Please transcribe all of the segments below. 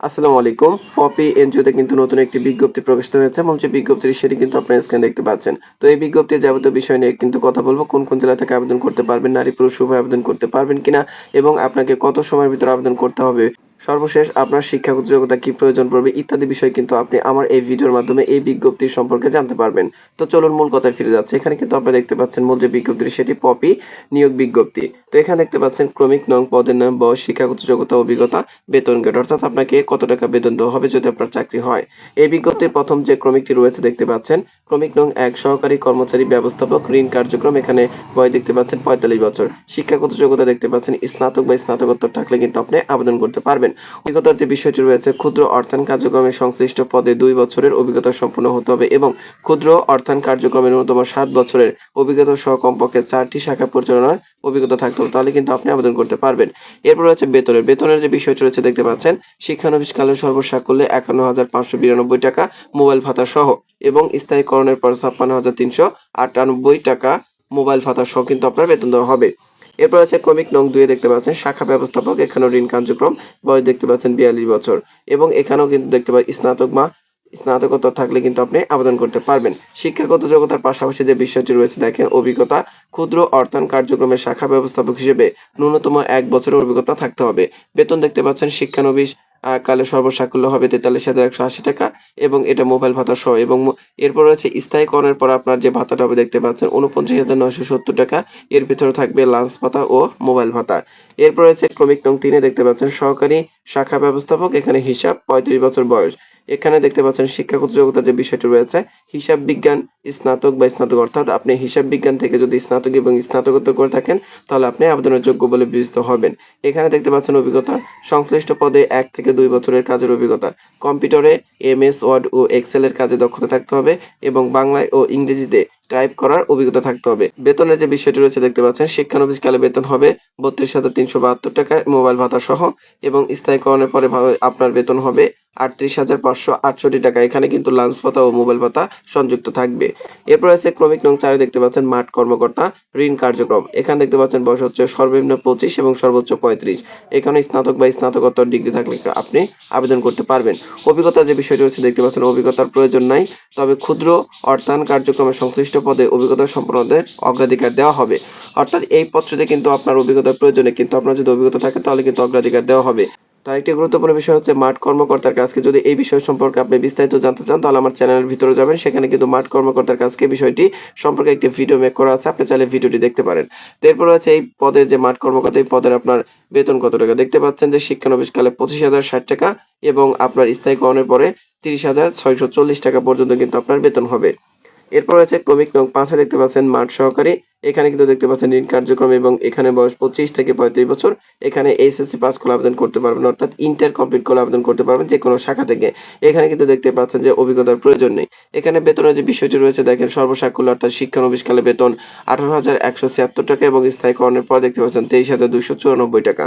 আসসালামু আলাইকুম। পপি এনজিওতে কিন্তু নতুন একটি বিজ্ঞপ্তি প্রকাশিত হয়েছে সেই বিজ্ঞপ্তির সেটি কিন্তু আপনারা স্ক্রিনে দেখতে পাচ্ছেন। তো এই বিজ্ঞপ্তির যাবতীয় বিষয় নিয়ে কিন্তু কথা বলব। কোন কোন জেলা থেকে আবেদন করতে পারবেন, নারী, পুরুষ, উভয় আবেদন করতে পারবেন কিনা এবং আপনাকে কত সময়ের ভিতরে আবেদন করতে হবে সর্বশেষ আপনার শিক্ষাগত যোগ্যতা কি প্রয়োজন পড়বে ইত্যাদি বিষয় কিন্তু আপনি আমার এই ভিডিওর মাধ্যমে এই বিজ্ঞপ্তি সম্পর্কে জানতে পারবেন। তো চলুন মূল কথায় ফিরে যাচ্ছে। এখানে কিন্তু আপনি দেখতে পাচ্ছেন মূল যে বিজ্ঞপ্তি সেটি পপি নিয়োগ বিজ্ঞপ্তি। তো এখানে দেখতে পাচ্ছেন ক্রমিক নং পদের নাম, বয়স, শিক্ষাগত যোগ্যতা, অভিজ্ঞতা, বেতন গেট। অর্থাৎ আপনাকে কত টাকা বেতন দেওয়া হবে যদি আপনার চাকরি হয়। এই বিজ্ঞপ্তির প্রথম যে ক্রমিকটি রয়েছে দেখতে পাচ্ছেন, ক্রমিক নং এক, সহকারী কর্মচারী ব্যবস্থাপক, ঋণ কার্যক্রম। এখানে বয় দেখতে পাচ্ছেন পঁয়তাল্লিশ বছর। শিক্ষাগত যোগ্যতা দেখতে পাচ্ছেন স্নাতক বা স্নাতকোত্তর থাকলে কিন্তু আপনি আবেদন করতে পারবেন। অভিজ্ঞতার যে বিষয়টি রয়েছে, ক্ষুদ্র অর্থায়ন কার্যক্রমে সংশ্লিষ্ট পদে দুই বছরের অভিজ্ঞতা সম্পন্ন হতে হবে এবং ক্ষুদ্র অর্থায়ন কার্যক্রমে ন্যূনতম সাত বছরের অভিজ্ঞতা সহ কমপক্ষে চারটি শাখা পরিচালনার অভিজ্ঞতা থাকতে হবে। তাহলে কিন্তু আপনি আবেদন করতে পারবেন। এরপর রয়েছে বেতনের। বেতনের যে বিষয়টি রয়েছে, দেখতে পাচ্ছেন শিক্ষানবিশকালে সর্বসাকুল্যে একান্ন হাজার পাঁচশো বিরানব্বই টাকা মোবাইল ভাতা সহ এবং স্থায়ীকরণের পর ছাপ্পান্ন হাজার তিনশো আটানব্বই টাকা মোবাইল ভাতা সহ কিন্তু আপনার বেতন দেওয়া হবে। এরপর আছে ক্রমিক নং দুয়ে দেখতে পাচ্ছেন, শাখা ব্যবস্থাপক, এখানেও ঋণ কার্যক্রম, বয়স দেখতে পাচ্ছেন বিয়াল্লিশ বছর। এবং এখানেও কিন্তু দেখতে পাচ্ছেন স্নাতক বা স্নাতকোত্তর থাকলে কিন্তু আপনি আবেদন করতে পারবেন। শিক্ষাগত যোগ্যতার পাশাপাশি যে বিষয়টি রয়েছে, দেখেন অভিজ্ঞতা, ক্ষুদ্র অর্থায়ন কার্যক্রমের শাখা ব্যবস্থাপক হিসেবে ন্যূনতম এক বছরের অভিজ্ঞতা থাকতে হবে। বেতন দেখতে পাচ্ছেন শিক্ষানবিশ কালে সর্বসাকুল্য হবে তেতাল্লিশ হাজার একশো আশি টাকা এবং এটা মোবাইল ভাতা সহ এবং এরপর রয়েছে স্থায়ীকরণের পর আপনার যে ভাতাটা হবে দেখতে পাচ্ছেন উনপঞ্চাশ হাজার নয়শো সত্তর টাকা। এর ভিতরে থাকবে লাঞ্চ ভাতা ও মোবাইল ভাতা। এরপর রয়েছে ক্রমিক নং তিনে দেখতে পাচ্ছেন, সহকারী শাখা ব্যবস্থাপক, এখানে হিসাব, পঁয়ত্রিশ বছর বয়স। এখানে দেখতে পাচ্ছেন শিক্ষাগত যোগ্যতার যে বিষয়টি রয়েছে, হিসাব বিজ্ঞান, স্নাতক বা স্নাতক, অর্থাৎ আপনি হিসাব বিজ্ঞান থেকে যদি স্নাতক এবং স্নাতকোত্তর করে থাকেন, তাহলে আপনি আবেদনের যোগ্য বলে বিবেচিত হবেন। এখানে দেখতে পাচ্ছেন অভিজ্ঞতা, সংশ্লিষ্ট পদে এক থেকে দুই বছরের কাজের অভিজ্ঞতা। কম্পিউটারে এম এস ওয়ার্ড ও এক্সেলের কাজে দক্ষতা থাকতে হবে এবং বাংলায় ও ইংরেজিতে টাইপ করার অভিজ্ঞতা থাকতে হবে। বেতনের যে বিষয়টি রয়েছে, দেখতে পাচ্ছেন, শিক্ষানবিশকালে বেতন হবে বত্রিশ হাজার তিনশো বাহাত্তর টাকা, মোবাইল ভাতা সহ, এবং স্থায়ীকরণের পরে আপনার বেতন হবে আটত্রিশ হাজার পাঁচশো আটষট্টি টাকা। এখানে কিন্তু লাঞ্চ ভাতা ও মোবাইল ভাতা সংযুক্ত থাকবে। এরপর আছে ক্রমিক নং চারে দেখতে পাচ্ছেন মাঠ কর্মকর্তা ঋণ কার্যক্রম। এখানে দেখতে পাচ্ছেন বয়স হচ্ছে সর্বনিম্ন পঁচিশ এবং সর্বোচ্চ পঁয়ত্রিশ। এখানে স্নাতক বা স্নাতকোত্তর ডিগ্রি থাকলে আপনি আবেদন করতে পারবেন। অভিজ্ঞতার যে বিষয়টি হচ্ছে দেখতে পাচ্ছেন, অভিজ্ঞতার প্রয়োজন নাই। তবে ক্ষুদ্র অর্থায়ন কার্যক্রমে সংশ্লিষ্ট পদে অভিজ্ঞতা সম্পন্নদের অগ্রাধিকার দেওয়া হবে। অর্থাৎ এই পত্রতে কিন্তু আপনার অভিজ্ঞতার প্রয়োজনে, কিন্তু আপনার যদি অভিজ্ঞতা থাকে, তাহলে কিন্তু অগ্রাধিকার দেওয়া হবে। তার একটি গুরুত্বপূর্ণ বিষয় হচ্ছে মাঠ কর্মকর্তার কাজকে যদি এই বিষয় সম্পর্কে আপনি বিস্তারিত জানতে চান, তাহলে আমার চ্যানেলের ভিতরে যাবেন। সেখানে কিন্তু মাঠ কর্মকর্তার কাজকে বিষয়টি সম্পর্কে একটি ভিডিও মেক করা আছে। আপনি চাইলে ভিডিওটি দেখতে পারেন। তো এরপর হচ্ছে এই পদের যে মাঠ কর্মকর্তা, এই পদের আপনার বেতন কত টাকা? দেখতে পাচ্ছেন যে শিক্ষানবিশকালে পঁচিশ হাজার ষাট টাকা এবং আপনার স্থায়ীকরণের পরে তিরিশ হাজার ছয়শো চল্লিশ টাকা পর্যন্ত কিন্তু আপনার বেতন হবে। এরপর আছে ক্রমিক নং পাঁচে দেখতে পাচ্ছেন মাঠ সহকারী। এখানে কিন্তু দেখতে পাচ্ছেন ঋণ কার্যক্রম এবং এখানে বয়স পঁচিশ থেকে পঁয়ত্রিশ বছর। এখানে এইচএসসি পাস করে আবেদন করতে পারবেন, অর্থাৎ ইন্টার কমপ্লিট করে আবেদন করতে পারবেন যে কোনো শাখা থেকে। এখানে কিন্তু দেখতে পাচ্ছেন যে অভিজ্ঞতার প্রয়োজন নেই। এখানে বেতনের যে বিষয়টি রয়েছে, দেখেন সর্বসাকুল্য, অর্থাৎ শিক্ষানবিশকালে বেতন আঠারো হাজার একশো ছিয়াত্তর টাকা এবং স্থায়ীকরণের পর দেখতে পাচ্ছেন তেইশ হাজার দুশো চুরানব্বই টাকা।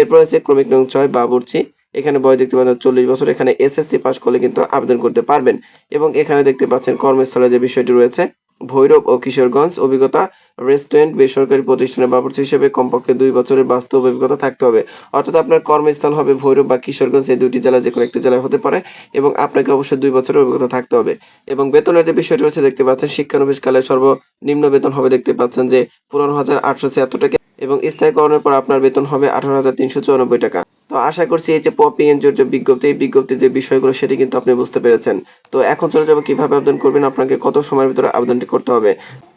এরপর আছে ক্রমিক নং ছয় বাবুর্চি। এখানে বয়স দেখতে পাচ্ছেন চল্লিশ বছর। এখানে এসএসসি পাস করলে কিন্তু আবেদন করতে পারবেন। এবং এখানে দেখতে পাচ্ছেন কর্মস্থলে যে বিষয়টি রয়েছে, ভৈরব ও কিশোরগঞ্জ অভিজ্ঞতা রেস্টুরেন্ট, বেসরকারি প্রতিষ্ঠানের বাবুর্চি হিসেবে কমপক্ষে দুই বছরের বাস্তব অভিজ্ঞতা থাকতে হবে। অর্থাৎ আপনার কর্মস্থল হবে ভৈরব বা কিশোরগঞ্জ, এই দুটি জেলা যে কোনো একটি জেলায় হতে পারে এবং আপনাকে অবশ্যই দুই বছরের অভিজ্ঞতা থাকতে হবে। এবং বেতনের যে বিষয়টি রয়েছে দেখতে পাচ্ছেন, শিক্ষানবিশকালে সর্বনিম্ন বেতন হবে দেখতে পাচ্ছেন যে পনেরো হাজার আটশো ছিয়াত্তর টাকা এবং স্থায়ীকরণের পর আপনার বেতন হবে আঠারো হাজার তিনশো চুরানব্বই টাকা। তো আশা করছি এই যে পপি এনজিওর যে বিজ্ঞপ্তি, এই বিজ্ঞপ্তির যে বিষয়গুলো সেটি কিন্তু আপনি বুঝতে পেরেছেন। তো এখন চলে যাব কীভাবে আবেদন করবেন, আপনাকে কত সময়ের ভিতরে আবেদনটি করতে হবে।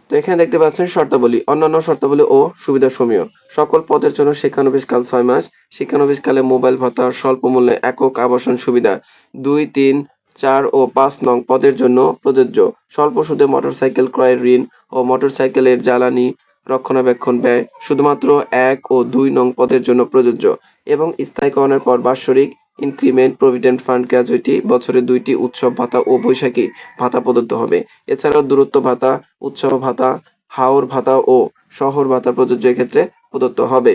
তো এখানে দেখতে পাচ্ছেন শর্তাবলী, অন্যান্য শর্তাবলী ও সুবিধা সমূহ সকল পদের জন্য শিক্ষানবিশকাল ছয় মাস, শিক্ষানবিশকালে মোবাইল ভাতা স্বল্প মূল্যে একক আবাসন সুবিধা। দুই, তিন, চার ও পাঁচ নং পদের জন্য প্রযোজ্য। স্বল্প সুদে মোটরসাইকেল ক্রয়ের ঋণ ও মোটরসাইকেলের জ্বালানি রক্ষণাবেক্ষণ ব্যয় শুধুমাত্র এক ও দুই নং পদের জন্য প্রযোজ্য এবং স্থায়ীকরণের পর বাৎসরিক ইনক্রিমেন্ট প্রভিডেন্ট ফান্ড গ্র্যাজুইটি বছরে দুইটি উৎসব ভাতা ও বৈশাখী ভাতা প্রদত্ত হবে। এছাড়াও দূরত্ব ভাতা, উৎসব ভাতা, হাওর ভাতা ও শহর ভাতা প্রযোজ্য ক্ষেত্রে প্রদত্ত হবে।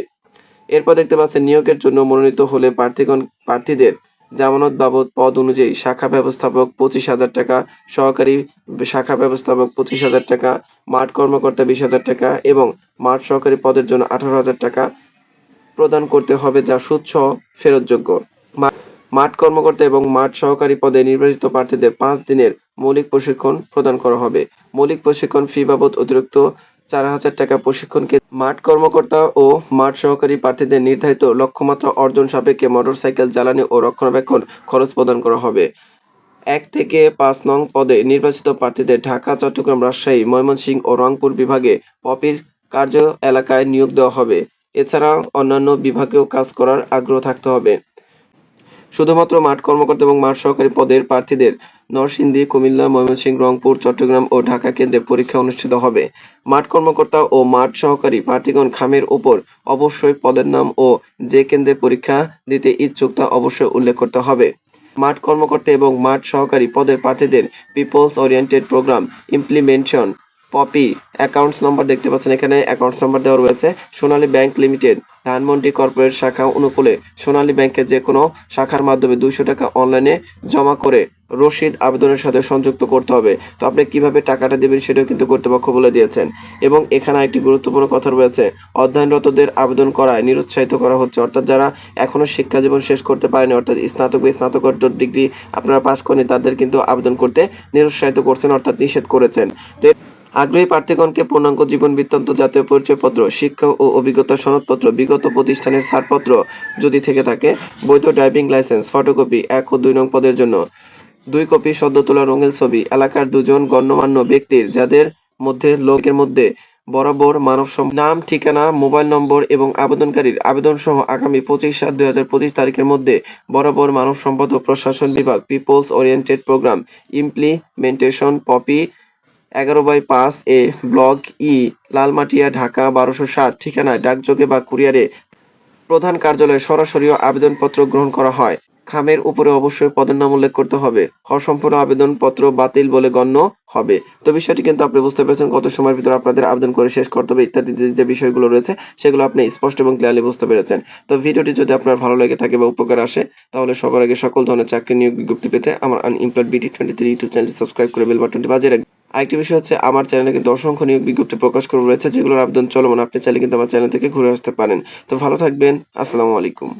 এরপর দেখতে পাচ্ছেন নিয়োগের জন্য মনোনীত হলে প্রার্থীগণ প্রার্থীদের জামানত বাবদ পদ অনুযায়ী শাখা ব্যবস্থাপক পঁচিশ হাজার টাকা, সহকারী শাখা ব্যবস্থাপক পঁচিশ হাজার টাকা, মাঠ কর্মকর্তা বিশ হাজার টাকা এবং মাঠ সহকারী পদের জন্য আঠারো হাজার টাকা প্রদান করতে হবে যা সুদ সহ ফেরতযোগ্য। মাঠ কর্মকর্তা এবং মাঠ সহকারী পদে নির্বাচিত প্রার্থীদের পাঁচ দিনের মৌলিক প্রশিক্ষণ প্রদান করা হবে। মৌলিক প্রশিক্ষণ ফি বাবদ অতিরিক্ত চার হাজার টাকা প্রশিক্ষণকে মাঠ কর্মকর্তা ও মাঠ সহকারী প্রার্থীদের নির্ধারিত লক্ষ্যমাত্রা অর্জন সাপেক্ষে মোটরসাইকেল জ্বালানি ও রক্ষণাবেক্ষণ খরচ প্রদান করা হবে। এক থেকে পাঁচ নং পদে নির্বাচিত প্রার্থীদের ঢাকা, চট্টগ্রাম, রাজশাহী, ময়মনসিংহ ও রংপুর বিভাগে পপির কার্য এলাকায় নিয়োগ দেওয়া হবে। এছাড়া অন্যান্য বিভাগেও কাজ করার আগ্রহ থাকতে হবে। শুধুমাত্র মাঠ কর্মকর্তা এবং মাঠ সহকারী পদের প্রার্থীদের নরসিংদী, কুমিল্লা, ময়মনসিংহ, রংপুর, চট্টগ্রাম ও ঢাকা কেন্দ্রে পরীক্ষা অনুষ্ঠিত হবে। মাঠ কর্মকর্তা ও মাঠ সহকারী প্রার্থীগণ খামের উপর অবশ্যই পদের নাম ও যে কেন্দ্রে পরীক্ষা দিতে ইচ্ছুক তা অবশ্যই উল্লেখ করতে হবে। মাঠ কর্মকর্তা এবং মাঠ সহকারী পদের প্রার্থীদের people's oriented programme implementation, POPI, accounts number দেখতে পাচ্ছেন এখানে, অ্যাকাউন্টস নম্বর দেওয়া রয়েছে, Sonali bank limited. Dhanmondi corporate শাখা অনুকূলে সোনালী ব্যাংকের যে কোনো শাখার মাধ্যমে দুইশো টাকা অনলাইনে জমা করে রসিদ আবেদনের সাথে সংযুক্ত করতে হবে। তো আপনি কীভাবে টাকাটা দেবেন সেটাও কিন্তু কর্তৃপক্ষ বলে দিয়েছেন। এবং এখানে একটি গুরুত্বপূর্ণ কথা রয়েছে, অধ্যয়নরতদের আবেদন করায় নিরুৎসাহিত করা হচ্ছে। অর্থাৎ যারা এখনও শিক্ষা জীবন শেষ করতে পারেনি, অর্থাৎ স্নাতক বা স্নাতকোত্তর ডিগ্রি আপনারা পাস করেনি তাদের কিন্তু আবেদন করতে নিরুৎসাহিত করছেন, অর্থাৎ নিষেধ করেছেন। তো আগ্রহী প্রার্থীগণকে পূর্ণাঙ্গ জীবন বৃত্তান্ত জাতীয় পরিচয়পত্র, শিক্ষা ও অভিজ্ঞতা সনদপত্র, বিগত প্রতিষ্ঠানের ছাড়পত্র যদি থেকে থাকে, বৈধ ড্রাইভিং লাইসেন্স, ফটোকপি, এক ও দুই নং পদের জন্য। দুই কপি সদ্য তোলা রঙিন ছবি, এলাকার দুজন গণ্যমান্য ব্যক্তির, যাদের মধ্যে লোকের মধ্যে বরাবর মানব নাম, ঠিকানা, মোবাইল নম্বর এবং আবেদনকারীর আবেদন সহ আগামী পঁচিশ সাত দুই হাজার পঁচিশ তারিখের মধ্যে বরাবর মানব সম্পদ ও প্রশাসন বিভাগ people's oriented programme implementation POPI এগারো বাই পাঁচ A block E, Lalmatia, Dhaka, বারোশো ষাট ঠিকানায় ডাকযোগে বা কুরিয়ারে প্রধান কার্যালয়ে সরাসরি আবেদনপত্র গ্রহণ করা হয়। খামের উপরে অবশ্যই পদের নাম উল্লেখ করতে হবে। অসম্পূর্ণ আবেদনপত্র বাতিল বলে গণ্য হবে। তো বিষয়টি কিন্তু আপনি বুঝতে পেরেছেন কত সময়ের ভিতরে আপনাদের আবেদন করে শেষ করতে হবে ইত্যাদি যে বিষয়গুলো রয়েছে, সেগুলো আপনি স্পষ্ট এবং ক্লিয়ারলি বুঝতে পেরেছেন। তো ভিডিওটি যদি আপনার ভালো লেগে থাকে বা উপকার আসে, তাহলে সবার আগে সকল ধরনের চাকরি নিয়োগ বিজ্ঞপ্তি পেতে আমার unemployed BT twenty three YouTube চ্যানেলটি সাবস্ক্রাইব করে বেল বাটনটি বাজিয়ে রাখবেন। আরেকটি বিষয় হচ্ছে, আমার চ্যানেলে কিন্তু অসংখ্য নিয়োগ বিজ্ঞপ্তি প্রকাশ করে রয়েছে, যেগুলোর আবেদন চলমান। আপনি চাইলে কিন্তু আমার চ্যানেল থেকে ঘুরে আসতে পারেন। তো ভালো থাকবেন। আসসালামু আলাইকুম।